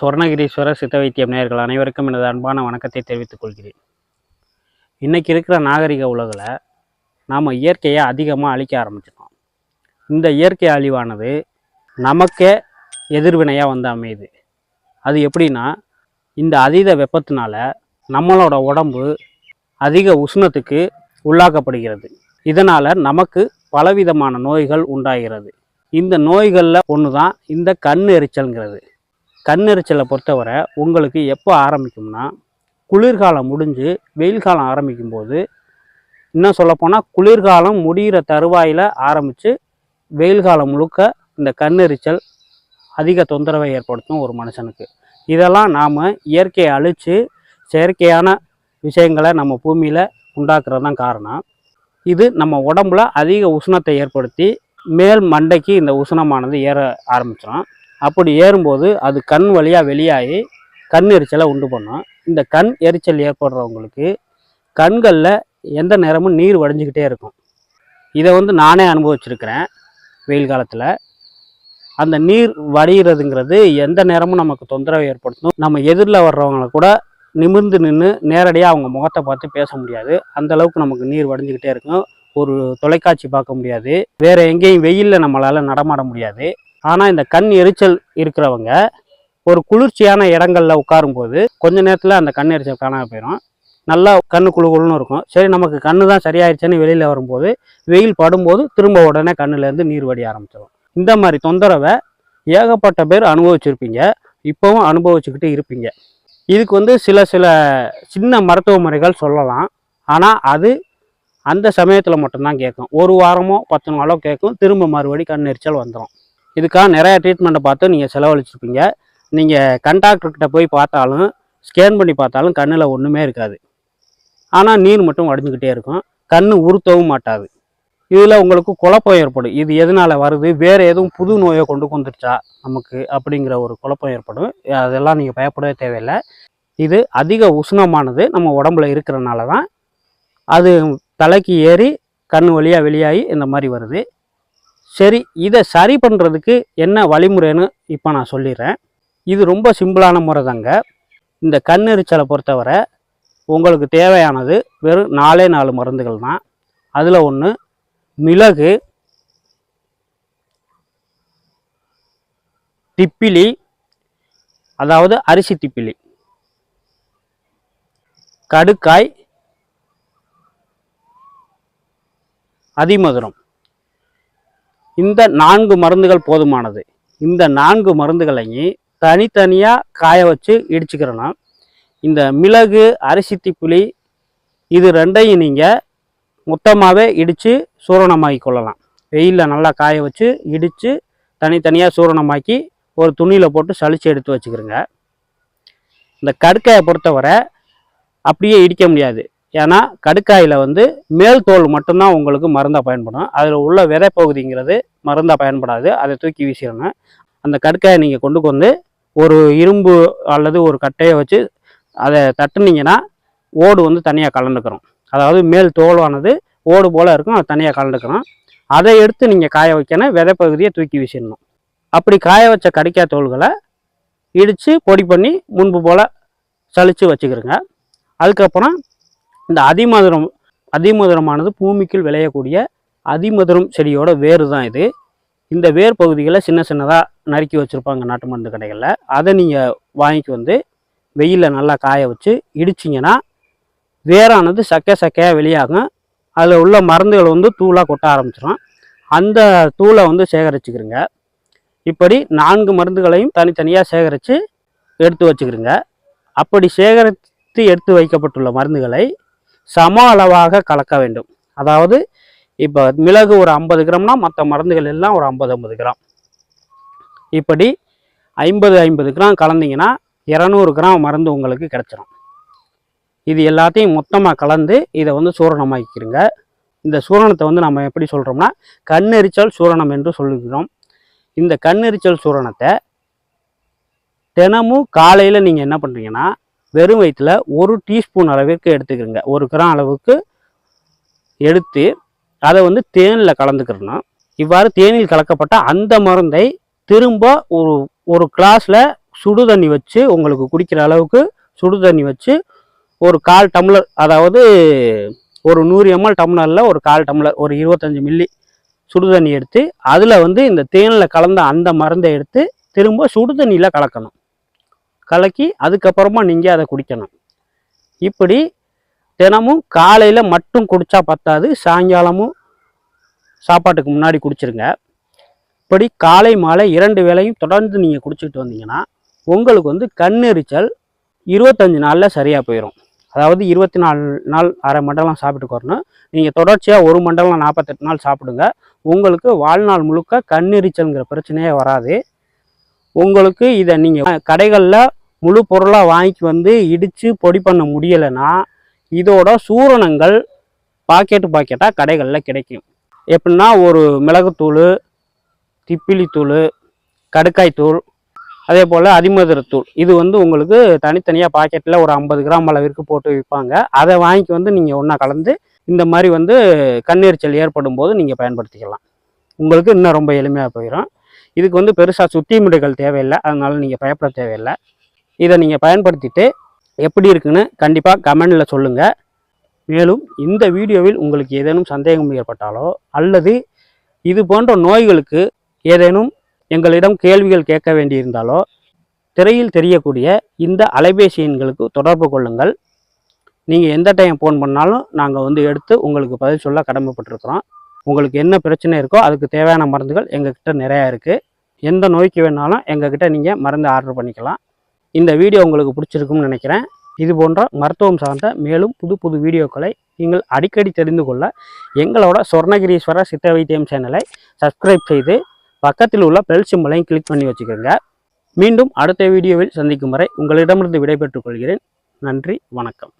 சுவர்ணகிரீஸ்வரர் சித்த வைத்தியம் அனைவருக்கும் எனது அன்பான வணக்கத்தை தெரிவித்துக் கொள்கிறேன். இன்றைக்கி இருக்கிற நாகரிக உலகில் நாம் இயற்கையை அதிகமாக அழிக்க ஆரம்பிச்சிட்டோம். இந்த இயற்கை அழிவானது நமக்கே எதிர்வினையாக வந்து அமையுது. அது எப்படின்னா இந்த அதீத வெப்பத்தினால நம்மளோட உடம்பு அதிக உஷ்ணத்துக்கு உள்ளாக்கப்படுகிறது. இதனால் நமக்கு பலவிதமான நோய்கள் உண்டாகிறது. இந்த நோய்களில் ஒன்று தான் இந்த கண் எரிச்சல்ங்கிறது. கண் எரிச்சலை பொறுத்தவரை உங்களுக்கு எப்போ ஆரம்பிக்கும்னா குளிர்காலம் முடிஞ்சு வெயில் காலம் ஆரம்பிக்கும் போது இன்னும் சொல்லப்போனால் குளிர்காலம் முடிகிற தருவாயில் ஆரம்பித்து வெயில் காலம் முழுக்க இந்த கண் எரிச்சல் அதிக தொந்தரவை ஏற்படுத்தும் ஒரு மனுஷனுக்கு. இதெல்லாம் நாம் இயற்கையை அழித்து செயற்கையான விஷயங்களை நம்ம பூமியில் உண்டாக்குறது தான் காரணம். இது நம்ம உடம்புல அதிக உஷ்ணத்தை ஏற்படுத்தி மேல் மண்டைக்கு இந்த உஷ்ணமானது ஏற ஆரம்பிச்சிடும். அப்படி ஏறும்போது அது கண் வழியாக வெளியாகி கண் எரிச்சலை உண்டு பண்ணும். இந்த கண் எரிச்சல் ஏற்படுறவங்களுக்கு கண்களில் எந்த நேரமும் நீர் வடிஞ்சிக்கிட்டே இருக்கும். இதை வந்து நானே அனுபவிச்சிருக்கிறேன் வெயில் காலத்தில். அந்த நீர் வடிகிறதுங்கிறது எந்த நேரமும் நமக்கு தொந்தரவு ஏற்படுத்தும். நம்ம எதிரில் வர்றவங்கள கூட நிமிர்ந்து நின்று நேரடியாக அவங்க முகத்தை பார்த்து பேச முடியாது. அந்த அளவுக்கு நமக்கு நீர் வடிஞ்சிக்கிட்டே இருக்கும். ஒரு தொலைக்காட்சி பார்க்க முடியாது. வேறு எங்கேயும் வெயிலில் நம்மளால் நடமாட முடியாது. ஆனால் இந்த கண் எரிச்சல் இருக்கிறவங்க ஒரு குளிர்ச்சியான இடங்கள்ல உட்காரும்போது கொஞ்ச நேரத்தில் அந்த கண் எரிச்சல் காணாம போயிடும் நல்லா கண்ணு குழு குழுன்னு இருக்கும். சரி நமக்கு கண்ணு தான் சரியாயிடுச்சுன்னு வெளியில் வரும்போது வெயில் படும்போது திரும்ப உடனே கண்ணுலேருந்து நீர் வடி ஆரம்பிச்சிடும் இந்த மாதிரி தொந்தரவை ஏகப்பட்ட பேர் அனுபவிச்சிருப்பீங்க. இப்போவும் அனுபவிச்சுக்கிட்டு இருப்பீங்க. இதுக்கு வந்து சில சில சின்ன மருத்துவ முறைகள் சொல்லலாம். ஆனால் அது அந்த சமயத்தில் மட்டும்தான் கேட்கும். ஒரு வாரமோ பத்து நாளோ கேட்கும். திரும்ப மறுபடி கண் எரிச்சல் வந்துடும் இதுக்காக நிறையா ட்ரீட்மெண்ட்டை பார்த்து நீங்கள் செலவழிச்சிருப்பீங்க. நீங்கள் கண்டாக்டர்கிட்ட போய் பார்த்தாலும் ஸ்கேன் பண்ணி பார்த்தாலும் கண்ணில் ஒன்றுமே இருக்காது. ஆனால் நீர் மட்டும் உடஞ்சிக்கிட்டே இருக்கும். கண் உறுத்தவும் மாட்டாது. இதில் உங்களுக்கு குழப்பம் ஏற்படும். இது எதனால் வருது? வேறு எதுவும் புது நோயை கொண்டு வந்துருச்சா நமக்கு அப்படிங்கிற ஒரு குழப்பம் ஏற்படும். அதெல்லாம் நீங்கள் பயப்படவே தேவையில்லை. இது அதிக உஷ்ணமானது நம்ம உடம்புல இருக்கிறனால தான் அது தலைக்கு ஏறி கண் வழியாக வெளியாகி இந்த மாதிரி வருது. சரி இதை சரி பண்ணுறதுக்கு என்ன வழிமுறைன்னு இப்போ நான் சொல்லிடுறேன். இது ரொம்ப சிம்பிளான முறை தாங்க இந்த கண்ணெரிச்சலை பொறுத்தவரை உங்களுக்கு தேவையானது வெறும் நாலே நாலு மருந்துகள் தான். அதில் ஒன்று மிளகு திப்பிலி அதாவது அரிசி திப்பிலி கடுக்காய் அதிமதுரம். இந்த நான்கு மருந்துகள் போதுமானது. இந்த நான்கு மருந்துகளையும் தனித்தனியாக காய வச்சு இடிச்சுக்கிறோன்னா இந்த மிளகு அரிசி திப்புளி இது ரெண்டையும் நீங்கள் மொத்தமாகவே இடித்து சூரணமாக்கி கொள்ளலாம். வெயிலில் நல்லா காய வச்சு இடித்து தனித்தனியாக சூரணமாக்கி ஒரு துணியில் போட்டு சளிச்சு எடுத்து வச்சுக்கிறோங்க. இந்த கடுக்காயை பொறுத்தவரை அப்படியே இடிக்க முடியாது. ஏன்னா கடுக்காயில் வந்து மேல் தோல் மட்டும்தான் உங்களுக்கு மருந்தாக பயன்படும். அதில் உள்ள விதை பகுதிங்கிறது மருந்தாக பயன்படாது. அதை தூக்கி வீசிடணும். அந்த கடுக்காயை நீங்கள் கொண்டு வந்து ஒரு இரும்பு அல்லது ஒரு கட்டையை வச்சு அதை தட்டுனீங்கன்னா ஓடு வந்து தனியாக கலந்துக்கிறோம் அதாவது மேல் தோலானது ஓடு போல் இருக்கும் அது தனியாக கலந்துக்கிறோம் அதை எடுத்து நீங்கள் காய வைக்கணும். விதை பகுதியை தூக்கி வீசிடணும். அப்படி காய வச்ச கடிக்காய் தோள்களை இடித்து பொடி பண்ணி முன்பு போல் சலித்து வச்சுக்கிறோங்க அதுக்கப்புறம் இந்த அதிமதுரம் அதிமதுரமானது பூமிக்குள் விளையக்கூடிய அதிமதுரம் செடியோட வேர் தான் இது. இந்த வேர் பகுதிகளை சின்ன சின்னதாக நறுக்கி வச்சுருப்பாங்க நாட்டு மருந்து கடைகளில். அதை நீங்கள் வாங்கிட்டு வந்து வெயிலில் நல்லா காய வச்சு இடிச்சிங்கன்னா வேரானது சக்கை சக்கையாக வெளியாகும். அதில் உள்ள மருந்துகள் வந்து தூளாக கொட்ட ஆரம்பிச்சிடும் அந்த தூளை வந்து சேகரிச்சுக்கிறங்க. இப்படி நான்கு மருந்துகளையும் தனித்தனியாக சேகரித்து எடுத்து வச்சுக்கிறங்க. அப்படி சேகரித்து எடுத்து வைக்கப்பட்டுள்ள மருந்துகளை சம அளவாக கலக்க வேண்டும். அதாவது இப்போ மிளகு ஒரு ஐம்பது கிராம்னா மற்ற மருந்துகள் எல்லாம் ஒரு ஐம்பது ஐம்பது கிராம். இப்படி ஐம்பது ஐம்பது கிராம் கலந்தீங்கன்னா இரநூறு கிராம் மருந்து உங்களுக்கு கிடச்சிரும். இது எல்லாத்தையும் மொத்தமாக கலந்து இதை வந்து சூரணமாக்கிக்கிறங்க இந்த சூரணத்தை வந்து நம்ம எப்படி சொல்கிறோம்னா கண்ணெரிச்சல் சூரணம் என்று சொல்லுகிறோம். இந்த கண்ணெரிச்சல் சூரணத்தை தினமும் காலையில் நீங்கள் என்ன பண்ணுறீங்கன்னா வெறும் வயிற்றில் ஒரு டீஸ்பூன் அளவிற்கு எடுத்துக்கிறீங்க. ஒரு கிராம் அளவுக்கு எடுத்து அதை வந்து தேனில் கலந்துக்கிறணும் இவ்வாறு தேனில் கலக்கப்பட்ட அந்த மருந்தை திரும்ப ஒரு ஒரு கிளாஸில் சுடு தண்ணி வச்சு உங்களுக்கு குடிக்கிற அளவுக்கு சுடு தண்ணி வச்சு ஒரு கால் டம்ளர் அதாவது ஒரு நூறு எம்எல் டம்ளரில் ஒரு கால் டம்ளர் ஒரு இருபத்தஞ்சி மில்லி சுடு தண்ணி எடுத்து அதில் வந்து இந்த தேனில் கலந்த அந்த மருந்தை எடுத்து திரும்ப சுடு தண்ணியில் கலக்கணும். கலக்கி அதுக்கப்புறமா நீங்கள் அதை குடிக்கணும். இப்படி தினமும் காலையில் மட்டும் குடித்தா பத்தாது சாயங்காலமும் சாப்பாட்டுக்கு முன்னாடி குடிச்சிருங்க. இப்படி காலை மாலை இரண்டு வேளையும் தொடர்ந்து நீங்கள் குடிச்சிட்டு வந்தீங்கன்னா உங்களுக்கு வந்து கண்ணெரிச்சல் இருபத்தஞ்சு நாளில் சரியாக போயிடும் அதாவது இருபத்தி நாலு நாள் அரை மண்டலம் சாப்பிட்டு வரணும் நீங்கள் தொடர்ச்சியாக ஒரு மண்டலம் நாற்பத்தெட்டு நாள் சாப்பிடுங்க. உங்களுக்கு வாழ்நாள் முழுக்க கண்ணெரிச்சல்ங்கிற பிரச்சனையே வராது. உங்களுக்கு இதை நீங்கள் கடைகளில் முழு பொருளாக வாங்கி வந்து இடித்து பொடி பண்ண முடியலைன்னா இதோட சூரணங்கள் பாக்கெட்டு பாக்கெட்டாக கடைகளில் கிடைக்கும். எப்படின்னா ஒரு மிளகுத்தூள் திப்பிலித்தூள் கடுக்காய்த்தூள் அதே போல் அதிமதுரத்தூள் இது வந்து உங்களுக்கு தனித்தனியாக பாக்கெட்டில் ஒரு ஐம்பது கிராம் அளவிற்கு போட்டு விற்பாங்க அதை வாங்கி வந்து நீங்கள் ஒன்றா கலந்து இந்த மாதிரி வந்து கண்ணெரிச்சல் ஏற்படும் போது நீங்கள் பயன்படுத்திக்கலாம். உங்களுக்கு இன்னும் ரொம்ப எளிமையாக போயிடும் இதுக்கு வந்து பெருசாக சுத்தி முறைகள் தேவையில்லை. அதனால் நீங்கள் பயப்பட தேவையில்லை. இதை நீங்கள் பயன்படுத்திட்டு எப்படி இருக்குன்னு கண்டிப்பாக கமெண்டில் சொல்லுங்கள் மேலும் இந்த வீடியோவில் உங்களுக்கு ஏதேனும் சந்தேகம் ஏற்பட்டாலோ அல்லது இது போன்ற நோய்களுக்கு ஏதேனும் எங்களிடம் கேள்விகள் கேட்க வேண்டியிருந்தாலோ திரையில் தெரியக்கூடிய இந்த அலைபேசி எண்களுக்கு தொடர்பு கொள்ளுங்கள். நீங்கள் எந்த டைம் ஃபோன் பண்ணாலும் நாங்கள் வந்து எடுத்து உங்களுக்கு பதில் சொல்ல கடமைப்பட்டிருக்கிறோம். உங்களுக்கு என்ன பிரச்சனை இருக்கோ அதுக்கு தேவையான மருந்துகள் எங்ககிட்ட நிறையா இருக்குது எந்த நோய்க்கு வேணாலும் எங்ககிட்ட நீங்கள் மருந்து ஆர்டர் பண்ணிக்கலாம். இந்த வீடியோ உங்களுக்கு பிடிச்சிருக்கும்னு நினைக்கிறேன். இது போன்ற மருத்துவம் சார்ந்த மேலும் புது புது வீடியோக்களை நீங்கள் அடிக்கடி தெரிந்து கொள்ள எங்களோட சொர்ணகிரீஸ்வரர் சித்த வைத்தியம் சேனலை சப்ஸ்கிரைப் செய்து பக்கத்தில் உள்ள பெல் சிம்பலையும் கிளிக் பண்ணி வச்சுக்கோங்க. மீண்டும் அடுத்த வீடியோவில் சந்திக்கும் வரை உங்களிடமிருந்து விடைபெற்றுக் கொள்கிறேன். நன்றி வணக்கம்.